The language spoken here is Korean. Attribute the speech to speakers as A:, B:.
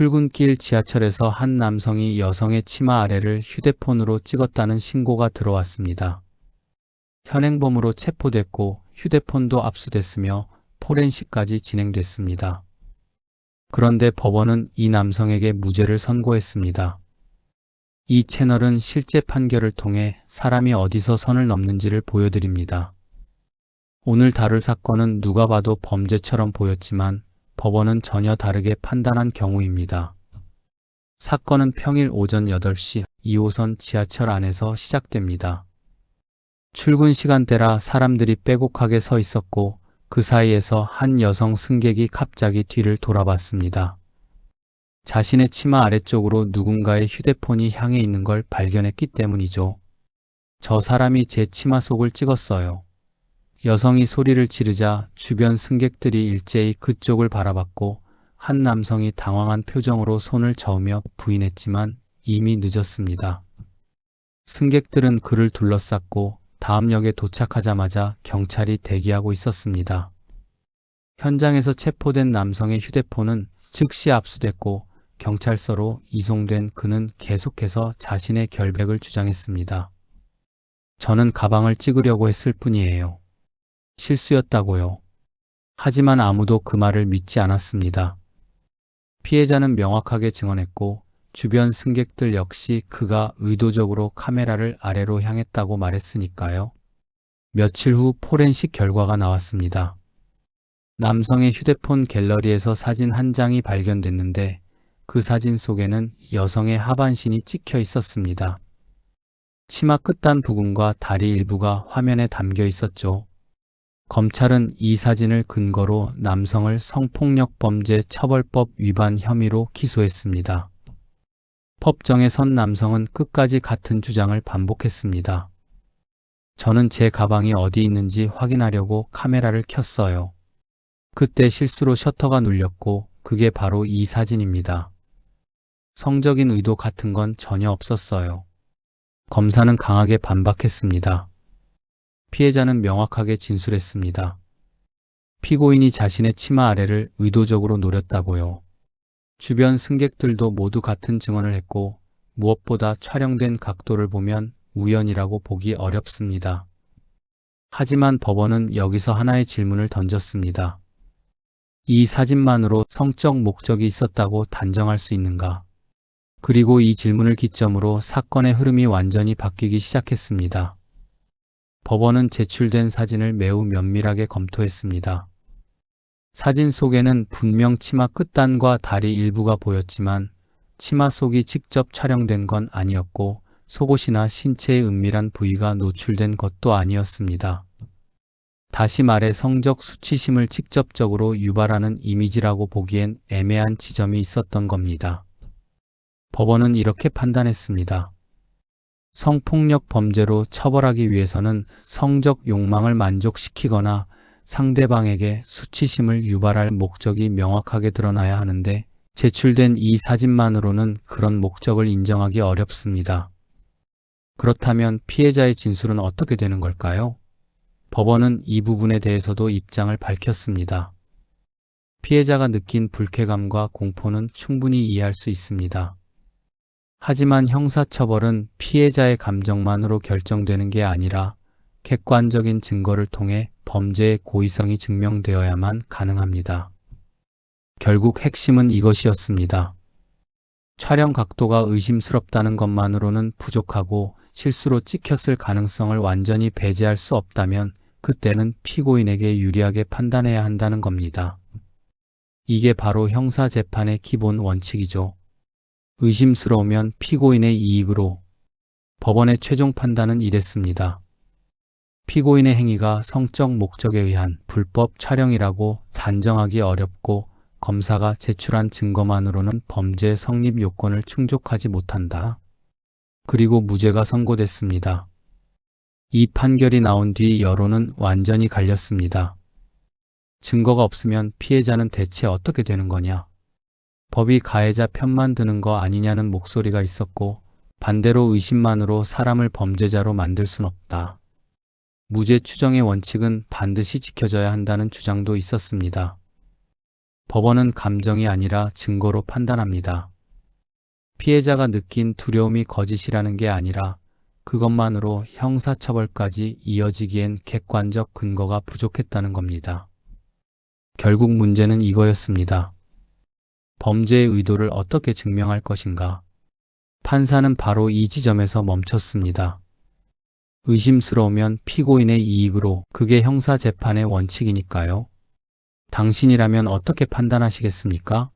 A: 출근길 지하철에서 한 남성이 여성의 치마 아래를 휴대폰으로 찍었다는 신고가 들어왔습니다. 현행범으로 체포됐고 휴대폰도 압수됐으며 포렌식까지 진행됐습니다. 그런데 법원은 이 남성에게 무죄를 선고했습니다. 이 채널은 실제 판결을 통해 사람이 어디서 선을 넘는지를 보여드립니다. 오늘 다룰 사건은 누가 봐도 범죄처럼 보였지만 법원은 전혀 다르게 판단한 경우입니다. 사건은 평일 오전 8시 2호선 지하철 안에서 시작됩니다. 출근 시간대라 사람들이 빼곡하게 서 있었고 그 사이에서 한 여성 승객이 갑자기 뒤를 돌아봤습니다. 자신의 치마 아래쪽으로 누군가의 휴대폰이 향해 있는 걸 발견했기 때문이죠. 저 사람이 제 치마 속을 찍었어요. 여성이 소리를 지르자 주변 승객들이 일제히 그쪽을 바라봤고 한 남성이 당황한 표정으로 손을 저으며 부인했지만 이미 늦었습니다. 승객들은 그를 둘러쌌고 다음 역에 도착하자마자 경찰이 대기하고 있었습니다. 현장에서 체포된 남성의 휴대폰은 즉시 압수됐고 경찰서로 이송된 그는 계속해서 자신의 결백을 주장했습니다. 저는 가방을 찍으려고 했을 뿐이에요. 실수였다고요. 하지만 아무도 그 말을 믿지 않았습니다. 피해자는 명확하게 증언했고 주변 승객들 역시 그가 의도적으로 카메라를 아래로 향했다고 말했으니까요. 며칠 후 포렌식 결과가 나왔습니다. 남성의 휴대폰 갤러리에서 사진 한 장이 발견됐는데 그 사진 속에는 여성의 하반신이 찍혀 있었습니다. 치마 끝단 부분과 다리 일부가 화면에 담겨 있었죠. 검찰은 이 사진을 근거로 남성을 성폭력 범죄 처벌법 위반 혐의로 기소했습니다. 법정에 선 남성은 끝까지 같은 주장을 반복했습니다. 저는 제 가방이 어디 있는지 확인하려고 카메라를 켰어요. 그때 실수로 셔터가 눌렸고 그게 바로 이 사진입니다. 성적인 의도 같은 건 전혀 없었어요. 검사는 강하게 반박했습니다. 피해자는 명확하게 진술했습니다. 피고인이 자신의 치마 아래를 의도적으로 노렸다고요. 주변 승객들도 모두 같은 증언을 했고 무엇보다 촬영된 각도를 보면 우연이라고 보기 어렵습니다. 하지만 법원은 여기서 하나의 질문을 던졌습니다. 이 사진만으로 성적 목적이 있었다고 단정할 수 있는가? 그리고 이 질문을 기점으로 사건의 흐름이 완전히 바뀌기 시작했습니다. 법원은 제출된 사진을 매우 면밀하게 검토했습니다. 사진 속에는 분명 치마 끝단과 다리 일부가 보였지만 치마 속이 직접 촬영된 건 아니었고 속옷이나 신체의 은밀한 부위가 노출된 것도 아니었습니다. 다시 말해 성적 수치심을 직접적으로 유발하는 이미지라고 보기엔 애매한 지점이 있었던 겁니다. 법원은 이렇게 판단했습니다. 성폭력 범죄로 처벌하기 위해서는 성적 욕망을 만족시키거나 상대방에게 수치심을 유발할 목적이 명확하게 드러나야 하는데 제출된 이 사진만으로는 그런 목적을 인정하기 어렵습니다. 그렇다면 피해자의 진술은 어떻게 되는 걸까요? 법원은 이 부분에 대해서도 입장을 밝혔습니다. 피해자가 느낀 불쾌감과 공포는 충분히 이해할 수 있습니다. 하지만 형사처벌은 피해자의 감정만으로 결정되는 게 아니라 객관적인 증거를 통해 범죄의 고의성이 증명되어야만 가능합니다. 결국 핵심은 이것이었습니다. 촬영 각도가 의심스럽다는 것만으로는 부족하고 실수로 찍혔을 가능성을 완전히 배제할 수 없다면 그때는 피고인에게 유리하게 판단해야 한다는 겁니다. 이게 바로 형사재판의 기본 원칙이죠. 의심스러우면 피고인의 이익으로 법원의 최종 판단은 이랬습니다. 피고인의 행위가 성적 목적에 의한 불법 촬영이라고 단정하기 어렵고 검사가 제출한 증거만으로는 범죄 성립 요건을 충족하지 못한다. 그리고 무죄가 선고됐습니다. 이 판결이 나온 뒤 여론은 완전히 갈렸습니다. 증거가 없으면 피해자는 대체 어떻게 되는 거냐? 법이 가해자 편만 드는 거 아니냐는 목소리가 있었고 반대로 의심만으로 사람을 범죄자로 만들 순 없다. 무죄 추정의 원칙은 반드시 지켜져야 한다는 주장도 있었습니다. 법원은 감정이 아니라 증거로 판단합니다. 피해자가 느낀 두려움이 거짓이라는 게 아니라 그것만으로 형사처벌까지 이어지기엔 객관적 근거가 부족했다는 겁니다. 결국 문제는 이거였습니다. 범죄의 의도를 어떻게 증명할 것인가? 판사는 바로 이 지점에서 멈췄습니다. 의심스러우면 피고인의 이익으로 그게 형사 재판의 원칙이니까요. 당신이라면 어떻게 판단하시겠습니까?